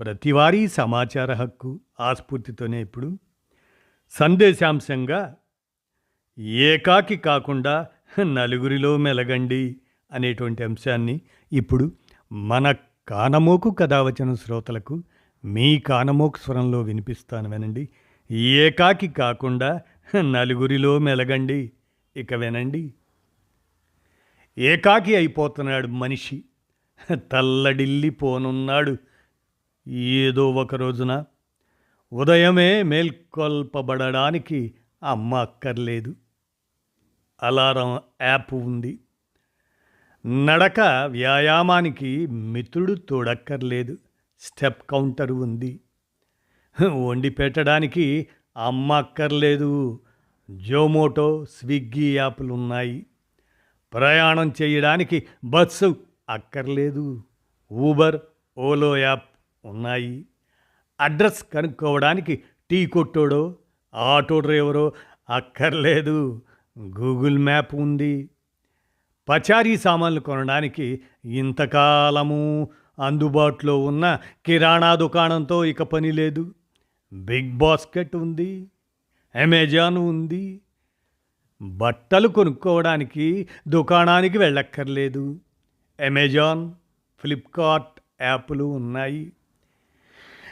ప్రతివారీ సమాచార హక్కు ఆస్ఫూర్తితోనే ఇప్పుడు సందేశాంశంగా ఏకాకి కాకుండా నలుగురిలో మెలగండి అనేటువంటి అంశాన్ని ఇప్పుడు మన కానమోకు కథావచన శ్రోతలకు మీ కానమోకు స్వరంలో వినిపిస్తాను వినండి. ఏకాకి కాకుండా నలుగురిలో మెలగండి. ఇక వినండి. ఏకాకి అయిపోతున్నాడు మనిషి. తల్లడిల్లిపోనున్నాడు. ఏదో ఒక రోజున ఉదయమే మేల్కొల్పబడడానికి అమ్మ అక్కర్లేదు. అలారం యాప్ ఉంది. నడక వ్యాయామానికి మిత్రుడు తోడక్కర్లేదు. స్టెప్ కౌంటర్ ఉంది. వండి పెట్టడానికి అమ్మ అక్కర్లేదు. జోమోటో స్విగ్గీ యాప్లు ఉన్నాయి ప్రయాణం చేయడానికి బస్సు అక్కర్లేదు. ఊబర్ ఓలో యాప్ ఉన్నాయి. అడ్రస్ కనుక్కోవడానికి టీ కొట్టోడో ఆటో డ్రైవరో అక్కర్లేదు. గూగుల్ మ్యాప్ ఉంది. పచారీ సామాన్లు కొనడానికి ఇంతకాలము అందుబాటులో ఉన్న కిరాణా దుకాణంతో ఇక పని లేదు. బిగ్ బాస్కెట్ ఉంది. అమెజాన్ ఉంది. బట్టలు కొనుక్కోవడానికి దుకాణానికి వెళ్ళక్కర్లేదు. అమెజాన్ ఫ్లిప్కార్ట్ యాప్లు ఉన్నాయి.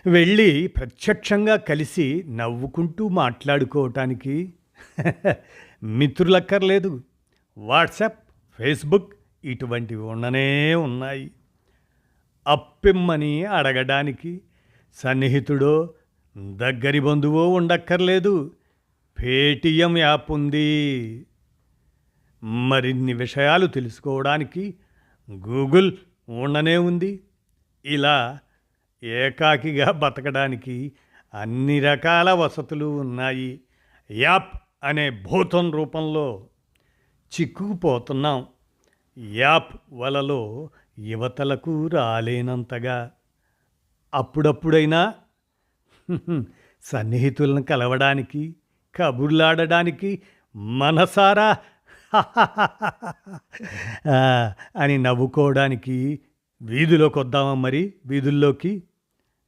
వెళ్ళి ప్రత్యక్షంగా కలిసి నవ్వుకుంటూ మాట్లాడుకోవటానికి మిత్రులక్కర్లేదు. వాట్సాప్ ఫేస్బుక్ ఇటువంటివి ఉండనే ఉన్నాయి. అప్పిమ్మని అడగడానికి సన్నిహితుడో దగ్గరి బంధువో ఉండక్కర్లేదు. పేటిఎం యాప్ ఉంది. మరిన్ని విషయాలు తెలుసుకోవడానికి గూగుల్ ఉండనే ఉంది. ఇలా ఏకాకిగా బతకడానికి అన్ని రకాల వసతులు ఉన్నాయి. యాప్ అనే భూతం రూపంలో చిక్కుకుపోతున్నాం. యాప్ వలలో యువతలకు రాలేనంతగా. అప్పుడప్పుడైనా సన్నిహితులను కలవడానికి కబుర్లాడడానికి మనసారా అని నవ్వుకోవడానికి వీధిలోకి వద్దామా మరి? వీధుల్లోకి?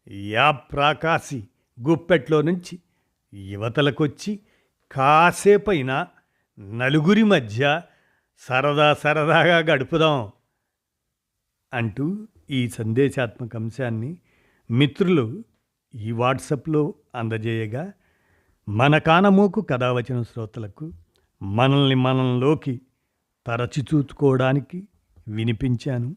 యా ప్రాకాశి గుప్పెట్లో నుంచి యువతలకొచ్చి కాసేపైనా నలుగురి మధ్య సరదా సరదాగా గడుపుదాం అంటూ ఈ సందేశాత్మక అంశాన్ని మిత్రులు ఈ వాట్సప్లో అందజేయగా మన కానమోకు కథావచన శ్రోతలకు మనల్ని మనంలోకి తరచి చూచుకోవడానికి వినిపించాను.